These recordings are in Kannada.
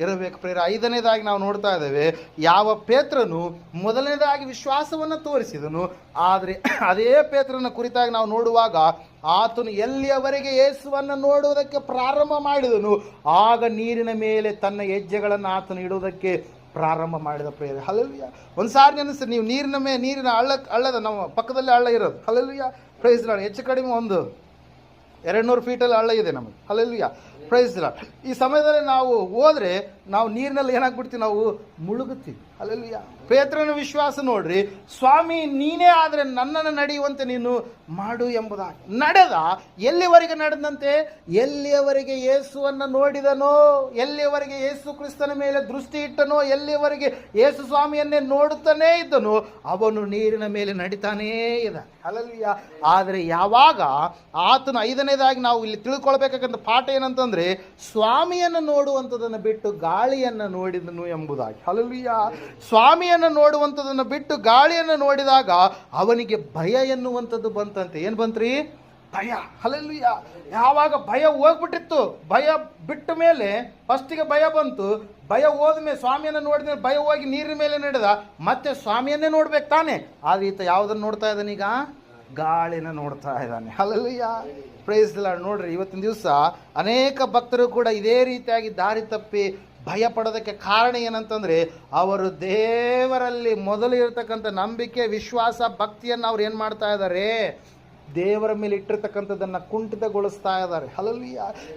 ಇರಬೇಕು ಪ್ರೇರ ಐದನೇದಾಗಿ ನಾವು ನೋಡ್ತಾ ಇದ್ದೇವೆ, ಯಾವ ಪೇತ್ರನು ಮೊದಲನೇದಾಗಿ ವಿಶ್ವಾಸವನ್ನು ತೋರಿಸಿದನು, ಆದರೆ ಅದೇ ಪೇತ್ರನ ಕುರಿತಾಗಿ ನಾವು ನೋಡುವಾಗ ಆತನು ಎಲ್ಲಿಯವರೆಗೆ ಯೇಸುವನ್ನು ನೋಡುವುದಕ್ಕೆ ಪ್ರಾರಂಭ ಮಾಡಿದನು, ಆಗ ನೀರಿನ ಮೇಲೆ ತನ್ನ ಹೆಜ್ಜೆಗಳನ್ನು ಆತನು ಇಡುವುದಕ್ಕೆ ಪ್ರಾರಂಭ ಮಾಡಿದ ಪ್ರೇರ ಹಲಲುಯ್ಯ ಒಂದು ಸಾರಿ ನೀವು ನೀರಿನ ಮೇ, ನೀರಿನ ಹಳ್ಳ, ಹಳ್ಳದ ನಮ್ಮ ಪಕ್ಕದಲ್ಲಿ ಹಳ್ಳ ಇರೋದು. ಹಲಲುಯ್ಯ ಪ್ರೈಸ್ ಹೆಚ್ಚು ಕಡಿಮೆ ಒಂದು. ಎರಡು ನೂರು ಫೀಟಲ್ಲಿ ಹಳ್ಳ ಇದೆ ನಮಗೆ. ಇಲ್ಲ ಈ ಸಮಯದಲ್ಲಿ ನಾವು ಹೋದ್ರೆ ನಾವು ನೀರಿನಲ್ಲಿ ಏನಾಗ್ಬಿಡ್ತೀವಿ? ನಾವು ಮುಳುಗುತ್ತೀವಿ. ಅಲ್ಲಲ್ಲಿ ಪೇತ್ರನ ವಿಶ್ವಾಸ ನೋಡ್ರಿ, ಸ್ವಾಮಿ ನೀನೇ ಆದರೆ ನನ್ನನ್ನು ನಡೆಯುವಂತೆ ನೀನು ಮಾಡು ಎಂಬುದಾಗಿ. ನಡೆದ, ಎಲ್ಲಿವರೆಗೆ ನಡೆದಂತೆ? ಎಲ್ಲಿಯವರೆಗೆ ಯೇಸುವನ್ನು ನೋಡಿದನೋ, ಎಲ್ಲಿಯವರೆಗೆ ಯೇಸು ಕ್ರಿಸ್ತನ ಮೇಲೆ ದೃಷ್ಟಿ ಇಟ್ಟನೋ ಎಲ್ಲಿಯವರೆಗೆ ಯೇಸು ಸ್ವಾಮಿಯನ್ನೇ ನೋಡುತ್ತಾನೇ ಇದ್ದನೋ, ಅವನು ನೀರಿನ ಮೇಲೆ ನಡಿತಾನೇ ಇದ್ದ ಅಲ್ಲಲ್ಲಿಯ ಆದರೆ ಯಾವಾಗ ಆತನ ಐದನೇದಾಗಿ ನಾವು ಇಲ್ಲಿ ತಿಳ್ಕೊಳ್ಬೇಕಾಗಂತ ಪಾಠ ಏನಂತಂದ್ರೆ, ಸ್ವಾಮಿಯನ್ನು ನೋಡುವಂಥದ್ದನ್ನು ಬಿಟ್ಟು ಗಾಳಿಯನ್ನು ನೋಡಿದನು ಎಂಬುದಾಗಿ. ಹಲಲಿಯ ಸ್ವಾಮಿಯನ್ನು ನೋಡುವಂಥದ್ದನ್ನು ಬಿಟ್ಟು ಗಾಳಿಯನ್ನು ನೋಡಿದಾಗ ಅವನಿಗೆ ಭಯ ಎನ್ನುವಂಥದ್ದು ಬಂತಂತೆ. ಏನು ಬಂತ್ರಿ? ಭಯ. ಅಲ್ಲಲ್ಲಿಯ ಯಾವಾಗ ಭಯ ಹೋಗ್ಬಿಟ್ಟಿತ್ತು, ಭಯ ಬಿಟ್ಟ ಮೇಲೆ ಫಸ್ಟಿಗೆ ಭಯ ಬಂತು. ಭಯ ಹೋದ ಮೇಲೆ ಸ್ವಾಮಿಯನ್ನು ನೋಡಿದ ಭಯ ಹೋಗಿ ನೀರಿನ ಮೇಲೆ ನಡೆದ, ಮತ್ತೆ ಸ್ವಾಮಿಯನ್ನೇ ನೋಡ್ಬೇಕು ತಾನೆ. ಆದರೆ ಈತ ಯಾವುದನ್ನು ನೋಡ್ತಾ ಇದ್ದಾನೀಗ? ಗಾಳಿನ ನೋಡ್ತಾ ಇದ್ದಾನೆ. ಅಲ್ಲಲ್ಲಿಯ ಪ್ರೈಸ್ ನೋಡ್ರಿ, ಇವತ್ತಿನ ದಿವಸ ಅನೇಕ ಭಕ್ತರು ಕೂಡ ಇದೇ ರೀತಿಯಾಗಿ ದಾರಿ ತಪ್ಪಿ ಭಯ ಪಡೋದಕ್ಕೆ ಕಾರಣ ಏನಂತಂದರೆ ಅವರು ದೇವರಲ್ಲಿ ಮೊದಲು ಇರತಕ್ಕಂಥ ನಂಬಿಕೆ, ವಿಶ್ವಾಸ, ಭಕ್ತಿಯನ್ನು ಅವ್ರು ಏನು ಮಾಡ್ತಾ ಇದ್ದಾರೆ ದೇವರ ಮೇಲೆ ಇಟ್ಟಿರ್ತಕ್ಕಂಥದ್ದನ್ನು ಕುಂಠಿತಗೊಳಿಸ್ತಾ ಇದ್ದಾರೆ. ಅಲ್ಲಿ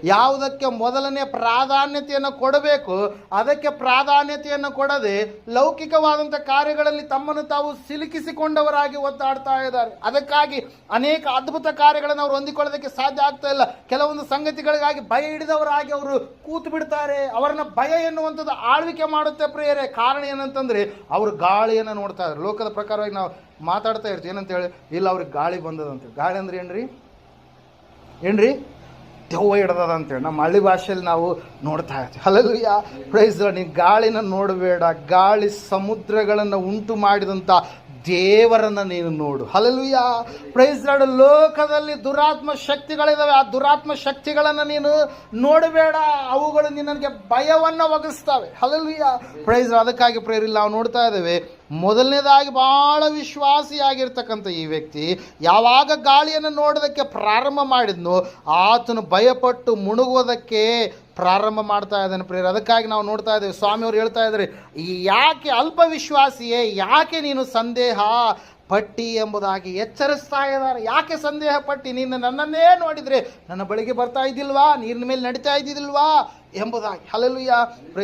ಯಾವುದಕ್ಕೆ ಮೊದಲನೇ ಪ್ರಾಧಾನ್ಯತೆಯನ್ನು ಕೊಡಬೇಕು, ಅದಕ್ಕೆ ಪ್ರಾಧಾನ್ಯತೆಯನ್ನು ಕೊಡದೆ ಲೌಕಿಕವಾದಂಥ ಕಾರ್ಯಗಳಲ್ಲಿ ತಮ್ಮನ್ನು ತಾವು ಸಿಲುಕಿಸಿಕೊಂಡವರಾಗಿ ಒದ್ದಾಡ್ತಾ ಇದ್ದಾರೆ. ಅದಕ್ಕಾಗಿ ಅನೇಕ ಅದ್ಭುತ ಕಾರ್ಯಗಳನ್ನು ಅವರು ಹೊಂದಿಕೊಳ್ಳೋದಕ್ಕೆ ಸಾಧ್ಯ ಆಗ್ತಾ ಇಲ್ಲ. ಕೆಲವೊಂದು ಸಂಗತಿಗಳಿಗಾಗಿ ಭಯ ಹಿಡಿದವರಾಗಿ ಅವರು ಕೂತು ಬಿಡ್ತಾರೆ. ಅವರನ್ನ ಭಯ ಎನ್ನುವಂಥದ್ದು ಆಳ್ವಿಕೆ ಮಾಡುತ್ತೆ ಪ್ರಿಯರೇ. ಕಾರಣ ಏನಂತಂದ್ರೆ, ಅವರು ಗಾಳಿಯನ್ನು ನೋಡ್ತಾ ಇದ್ದಾರೆ. ಲೋಕದ ಪ್ರಕಾರವಾಗಿ ನಾವು ಮಾತಾಡ್ತಾ ಇರ್ತೀವಿ. ಏನಂತ ಹೇಳಿ, ಇಲ್ಲ ಅವ್ರಿಗೆ ಗಾಳಿ ಬಂದದಂತ ಗಾಳಿ ಅಂದ್ರೆ ಏನ್ರಿ? ಏನ್ರಿ? ದೆವ್ವ ಹಿಡ್ದದ ಅಂತೇಳಿ ನಮ್ಮ ಹಳ್ಳಿ ಭಾಷೆಯಲ್ಲಿ ನಾವು ನೋಡ್ತಾ ಇರ್ತೀವಿ. ಹಲಲುಯ್ಯ ಪ್ರೈಸ್ ನೀವು ಗಾಳಿನ ನೋಡಬೇಡ. ಗಾಳಿ ಸಮುದ್ರಗಳನ್ನು ಉಂಟು ಮಾಡಿದಂಥ ದೇವರನ್ನು ನೀನು ನೋಡು. ಹಲಲುಯ್ಯ ಪ್ರೈಸ್ ನಾಡು ಲೋಕದಲ್ಲಿ ದುರಾತ್ಮ ಶಕ್ತಿಗಳಿದಾವೆ. ಆ ದುರಾತ್ಮ ಶಕ್ತಿಗಳನ್ನು ನೀನು ನೋಡಬೇಡ. ಅವುಗಳು ನಿನಗೆ ಭಯವನ್ನು ಒಗಿಸ್ತವೆ. ಹಲಲುಯ್ಯ ಪ್ರೈಸ್ ಅದಕ್ಕಾಗಿ ಪ್ರೇರಿಲ್ಲ ನಾವು ನೋಡ್ತಾ ಇದ್ದೇವೆ. ಮೊದಲನೇದಾಗಿ ಬಹಳ ವಿಶ್ವಾಸಿಯಾಗಿರ್ತಕ್ಕಂಥ ಈ ವ್ಯಕ್ತಿ ಯಾವಾಗ ಗಾಳಿಯನ್ನು ನೋಡೋದಕ್ಕೆ ಪ್ರಾರಂಭ ಮಾಡಿದ್ನೋ, ಆತನು ಭಯಪಟ್ಟು ಮುಳುಗುವುದಕ್ಕೆ ಪ್ರಾರಂಭ ಮಾಡ್ತಾ ಇದ್ದಾನೆ ಪ್ರೇರ ಅದಕ್ಕಾಗಿ ನಾವು ನೋಡ್ತಾ ಇದ್ದೇವೆ, ಸ್ವಾಮಿಯವರು ಹೇಳ್ತಾ ಇದ್ದಾರೆ ಯಾಕೆ ಅಲ್ಪವಿಶ್ವಾಸಿಯೇ, ಯಾಕೆ ನೀನು ಸಂದೇಹ ಪಟ್ಟಿ ಎಂಬುದಾಗಿ ಎಚ್ಚರಿಸ್ತಾ ಇದ್ದಾರೆ. ಯಾಕೆ ಸಂದೇಹ ಪಟ್ಟಿ? ನೀನು ನನ್ನನ್ನೇ ನೋಡಿದರೆ ನನ್ನ ಬಳಿಗೆ ಬರ್ತಾ ಇದ್ದಿಲ್ವಾ? ನೀರಿನ ಮೇಲೆ ನಡೀತಾ ಇದ್ದಿಲ್ವಾ ಎಂಬುದಾಗಿ. ಹಲಲುಯ್ಯ ಪ್ರೈ